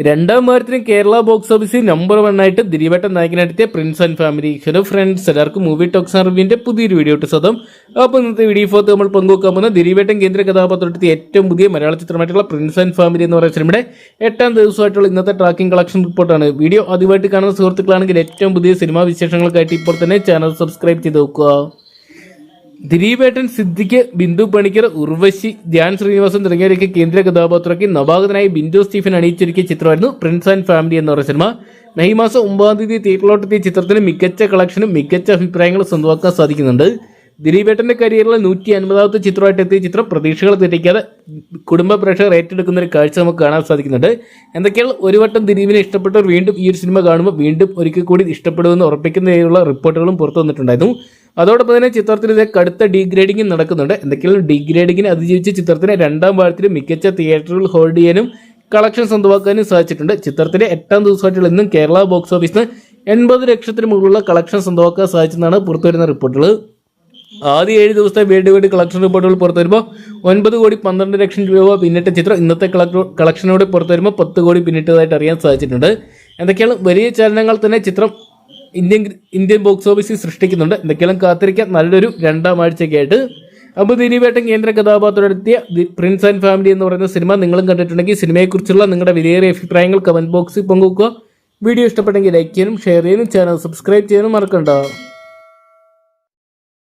രണ്ടാം വാരത്തിന് കേരള ബോക്സ് ഓഫീസിൽ നമ്പർ വൺ ആയിട്ട് ദിലീപേട്ടൻ നായകനായിട്ടെത്തിയ prince and family hello friends എല്ലാവർക്കും മൂവി ടോക്സ് റിവ്യൂവിന്റെ പുതിയൊരു വീഡിയോ ഇട്ട് സ്വതം അപ്പോൾ ഇന്നത്തെ വീഡിയോ ഫോർത്ത് നമ്മൾ പങ്കുവെക്കാൻ പോകുന്ന ദിലീപേട്ടൻ കേന്ദ്ര കഥാപാത്രത്തിൽ ഏറ്റവും പുതിയ മലയാള ചിത്രമായിട്ടുള്ള പ്രിൻസ് ആൻഡ് ഫാമിലി എന്ന് പറയുന്ന സിനിമയുടെ എട്ടാം ദിവസമായിട്ടുള്ള ഇന്നത്തെ ട്രാക്കിംഗ് കളക്ഷൻ റിപ്പോർട്ടാണ് വീഡിയോ ആദ്യമായിട്ട് കാണുന്ന സുഹൃത്തുക്കളാണെങ്കിൽ ഏറ്റവും പുതിയ സിനിമാ വിശേഷങ്ങൾക്കായിട്ട് ഇപ്പോൾ തന്നെ ചാനൽ സബ്സ്ക്രൈബ് ചെയ്ത് നോക്കുക. ദിലീപേട്ടൻ സിദ്ദിഖ് ബിന്ദു പണിക്കർ ഉർവശി ധ്യാൻ ശ്രീനിവാസൻ തുടങ്ങിയവരൊക്കെ കേന്ദ്ര കഥാപാത്രമാക്കി നവാഗതനായി ബിന്ദു സ്റ്റീഫൻ അണിയിച്ചൊരുക്കിയ ചിത്രമായിരുന്നു പ്രിൻസ് ആൻഡ് ഫാമിലി എന്ന് പറയുന്ന സിനിമ. മെയ് മാസം ഒമ്പതാം തീയതി തിയേറ്ററിലോട്ടെത്തിയ ചിത്രത്തിന് മികച്ച കളക്ഷനും മികച്ച അഭിപ്രായങ്ങളും സ്വന്തമാക്കാൻ സാധിക്കുന്നുണ്ട്. ദിലീപേട്ടന്റെ കരിയറിലെ നൂറ്റി അൻപതാമത്തെ ചിത്രമായിട്ട് എത്തിയ ചിത്രം പ്രതീക്ഷകൾ തെറ്റിക്കാതെ കുടുംബ പ്രേക്ഷകർ ഏറ്റെടുക്കുന്ന ഒരു കാഴ്ച നമുക്ക് കാണാൻ സാധിക്കുന്നുണ്ട്. എന്തൊക്കെയാണ് ഒരു വട്ടം ദിലീപിനെ ഇഷ്ടപ്പെട്ടവർ വീണ്ടും ഈ ഒരു സിനിമ കാണുമ്പോൾ വീണ്ടും ഒരിക്കൽ കൂടി ഇഷ്ടപ്പെടുമെന്ന് ഉറപ്പിക്കുന്ന രീതിയിലുള്ള റിപ്പോർട്ടുകളും പുറത്തു വന്നിട്ടുണ്ടായിരുന്നു. അതോടൊപ്പം തന്നെ ചിത്രത്തിന് ഇതേ കടുത്ത ഡീഗ്രേഡിംഗ് നടക്കുന്നുണ്ട്. എന്തൊക്കെയാണ് ഡീഗ്രേഡിങ്ങിനെ അതിജീവിച്ച ചിത്രത്തിന് രണ്ടാം വാരത്തിൽ മികച്ച തിയേറ്ററുകൾ ഹോൾഡ് ചെയ്യാനും കളക്ഷൻ സ്വന്തമാക്കാനും സാധിച്ചിട്ടുണ്ട്. ചിത്രത്തിന്റെ എട്ടാം ദിവസമായിട്ടുള്ള ഇന്നും കേരള ബോക്സ് ഓഫീസിന് എൺപത് ലക്ഷത്തിന് മുകളിലുള്ള കളക്ഷൻ സ്വന്തമാക്കാൻ സാധിച്ചെന്നാണ് പുറത്തുവരുന്ന റിപ്പോർട്ടുകൾ. ആദ്യ ഏഴ് ദിവസത്തെ വേണ്ടി വേണ്ടി കളക്ഷൻ റിപ്പോർട്ടുകൾ പുറത്തു വരുമ്പോൾ ഒൻപത് കോടി പന്ത്രണ്ട് ലക്ഷം രൂപ പിന്നിട്ട ചിത്രം ഇന്നത്തെ കളക്ഷനോട് പുറത്തു വരുമ്പോൾ പത്ത് കോടി പിന്നിട്ടതായിട്ട് അറിയാൻ സാധിച്ചിട്ടുണ്ട്. എന്തൊക്കെയാണ്? വലിയ ചലനങ്ങൾ തന്നെ ചിത്രം ഇന്ത്യൻ ഇന്ത്യൻ ബോക്സ് ഓഫീസിൽ സൃഷ്ടിക്കുന്നുണ്ട്. എന്തൊക്കെയാണ് കാത്തിരിക്കാൻ നല്ലൊരു രണ്ടാം ആഴ്ചയ്ക്കായിട്ട് അപ്പോൾ ദിലീപേട്ടൻ കേന്ദ്ര കഥാപാത്രത്തിയ പ്രിൻസ് ആൻഡ് ഫാമിലി എന്ന് പറയുന്ന സിനിമ നിങ്ങളും കണ്ടിട്ടുണ്ടെങ്കിൽ സിനിമയെക്കുറിച്ചുള്ള നിങ്ങളുടെ വിലയേറിയ അഭിപ്രായങ്ങൾ കമന്റ് ബോക്സിൽ പങ്കുവെക്കുക. വീഡിയോ ഇഷ്ടപ്പെട്ടെങ്കിൽ ലൈക്ക് ചെയ്യാനും ഷെയർ ചെയ്യാനും ചാനൽ സബ്സ്ക്രൈബ് ചെയ്യാനും മറക്കണ്ട.